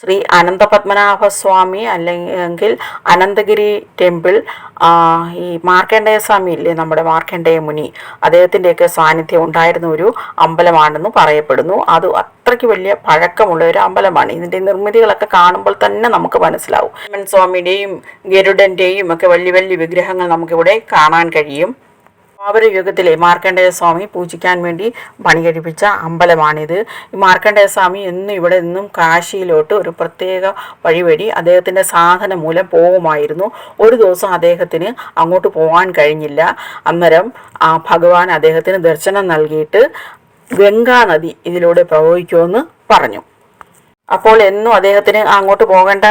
ശ്രീ അനന്തപത്മനാഭസ്വാമി അല്ലെങ്കിൽ അനന്തഗിരി ടെമ്പിൾ ഈ മാർക്കണ്ഡേയ സ്വാമി ഇല്ലേ നമ്മുടെ മാർക്കണ്ഡേയ മുനി. അദ്ദേഹത്തിന്റെയൊക്കെ സാന്നിധ്യം ഉണ്ടായിരുന്ന ഒരു അമ്പലമാണെന്ന് പറയപ്പെടുന്നു. അത് അത്രയ്ക്ക് വലിയ പഴക്കമുള്ള ഒരു അമ്പലമാണ്. ഇതിന്റെ നിർമ്മിതികളൊക്കെ കാണുമ്പോൾ തന്നെ നമുക്ക് മനസ്സിലാവും. സ്വാമിയുടെയും ഗരുഡന്റെയും ഒക്കെ വലിയ വലിയ വിഗ്രഹങ്ങൾ നമുക്കിവിടെ കാണാൻ കഴിയും. ദ്വാപര യുഗത്തിലെ മാർക്കണ്ഡേയ സ്വാമി പൂജിക്കാൻ വേണ്ടി പണി കഴിപ്പിച്ച അമ്പലമാണിത്. ഈ മാർക്കണ്ഡേയ സ്വാമി എന്നും ഇവിടെ നിന്നും കാശിയിലോട്ട് ഒരു പ്രത്യേക വഴി വഴി അദ്ദേഹത്തിന്റെ സാധനം മൂലം പോകുമായിരുന്നു. ഒരു ദിവസം അദ്ദേഹത്തിന് അങ്ങോട്ട് പോകാൻ കഴിഞ്ഞില്ല. അന്നേരം ആ ഭഗവാൻ അദ്ദേഹത്തിന് ദർശനം നൽകിയിട്ട് ഗംഗാനദി ഇതിലൂടെ പ്രവഹിക്കുമെന്ന് പറഞ്ഞു. അപ്പോൾ എന്നും അദ്ദേഹത്തിന് അങ്ങോട്ട് പോകേണ്ട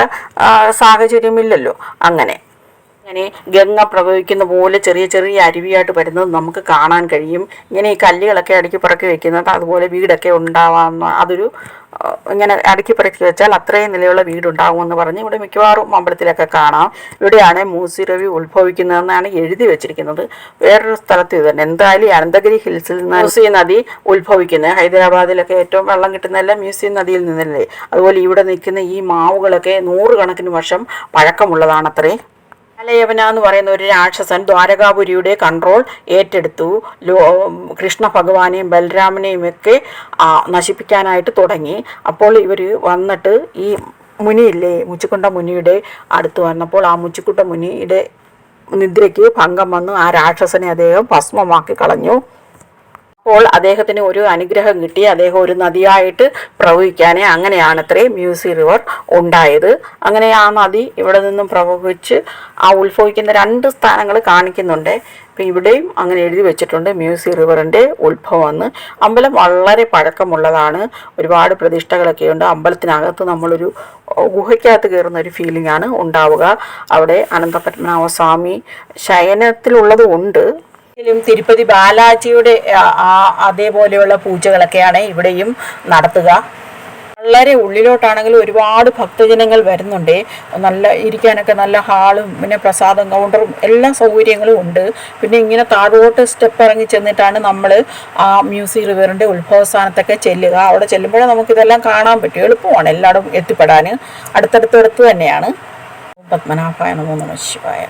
സാഹചര്യമില്ലല്ലോ. അങ്ങനെ. അങ്ങനെ ഗംഗ പ്രവഹിക്കുന്ന പോലെ ചെറിയ ചെറിയ അരുവിയായിട്ട് വരുന്നത് നമുക്ക് കാണാൻ കഴിയും. ഇങ്ങനെ ഈ കല്ലുകളൊക്കെ അടുക്കി പറക്കി വെക്കുന്നത് അതുപോലെ വീടൊക്കെ ഉണ്ടാവാമെന്ന് അതൊരു ഇങ്ങനെ അടുക്കി പറക്കി വെച്ചാൽ അത്രയും നിലയുള്ള വീടുണ്ടാകുമെന്ന് പറഞ്ഞ് ഇവിടെ മിക്കവാറും അമ്പലത്തിലൊക്കെ കാണാം. ഇവിടെയാണ് മൂസിരവി ഉത്ഭവിക്കുന്നതെന്നാണ് എഴുതി വെച്ചിരിക്കുന്നത്. വേറൊരു സ്ഥലത്ത് ഇത് തന്നെ. എന്തായാലും അനന്തഗിരി ഹിൽസിൽ നിന്ന് മൂസി നദി ഉത്ഭവിക്കുന്നത്. ഹൈദരാബാദിലൊക്കെ ഏറ്റവും വെള്ളം കിട്ടുന്നതെല്ലാം മ്യൂസിയം നദിയിൽ നിന്നല്ലേ. അതുപോലെ ഇവിടെ നിൽക്കുന്ന ഈ മാവുകളൊക്കെ നൂറുകണക്കിന് വർഷം പഴക്കമുള്ളതാണത്രേ. മലയവന എന്ന് പറയുന്ന ഒരു രാക്ഷസൻ ദ്വാരകാപുരിയുടെ കൺട്രോൾ ഏറ്റെടുത്തു. കൃഷ്ണ ഭഗവാനെയും ബലരാമനെയും ഒക്കെ നശിപ്പിക്കാനായിട്ട് തുടങ്ങി. അപ്പോൾ ഇവർ വന്നിട്ട് ഈ മുനിയില്ലേ മുച്ചിക്കുണ്ട മുനിയുടെ അടുത്ത് വന്നപ്പോൾ ആ മുച്ചിക്കുണ്ട മുനിയുടെ നിദ്രയ്ക്ക് ഭംഗം വന്ന് ആ രാക്ഷസനെ അദ്ദേഹം ഭസ്മമാക്കി കളഞ്ഞു. അപ്പോൾ അദ്ദേഹത്തിന് ഒരു അനുഗ്രഹം കിട്ടി. അദ്ദേഹം ഒരു നദിയായിട്ട് പ്രവഹിക്കാനേ അങ്ങനെയാണ് അത്രയും മ്യൂസി റിവർ ഉണ്ടായത്. അങ്ങനെ ആ നദി ഇവിടെ നിന്നും പ്രവഹിച്ച് ആ ഉത്ഭവിക്കുന്ന രണ്ട് സ്ഥാനങ്ങൾ കാണിക്കുന്നുണ്ട്. അപ്പം ഇവിടെയും അങ്ങനെ എഴുതി വെച്ചിട്ടുണ്ട് മ്യൂസി റിവറിന്റെ ഉത്ഭവം എന്ന് അമ്പലം വളരെ പഴക്കമുള്ളതാണ്. ഒരുപാട് പ്രതിഷ്ഠകളൊക്കെ ഉണ്ട്. അമ്പലത്തിനകത്ത് നമ്മളൊരു ഗുഹയ്ക്കകത്ത് കയറുന്ന ഒരു ഫീലിംഗ് ആണ് ഉണ്ടാവുക. അവിടെ അനന്തപത്മനാഭസ്വാമി സ്വാമി ശയനത്തിലുള്ളതും ഉണ്ട്. എങ്കിലും തിരുപ്പതി ബാലാജിയുടെ അതേപോലെയുള്ള പൂജകളൊക്കെയാണ് ഇവിടെയും നടത്തുക. വളരെ ഉള്ളിലോട്ടാണെങ്കിൽ ഒരുപാട് ഭക്തജനങ്ങൾ വരുന്നുണ്ട്. നല്ല ഇരിക്കാനൊക്കെ നല്ല ഹാളും പിന്നെ പ്രസാദം കൗണ്ടറും എല്ലാ സൗകര്യങ്ങളും ഉണ്ട്. പിന്നെ ഇങ്ങനെ താഴോട്ട് സ്റ്റെപ്പ് ഇറങ്ങി ചെന്നിട്ടാണ് നമ്മൾ ആ മ്യൂസിക് റിവറിന്റെ ഉത്ഭവസ്ഥാനത്തൊക്കെ ചെല്ലുക. അവിടെ ചെല്ലുമ്പോഴേ നമുക്കിതെല്ലാം കാണാൻ പറ്റും. എളുപ്പമാണ് എല്ലായിടും എത്തിപ്പെടാൻ. അടുത്തടുത്തടുത്ത് തന്നെയാണ്. പത്മനാഭായ നമോ നമ ശിവായ.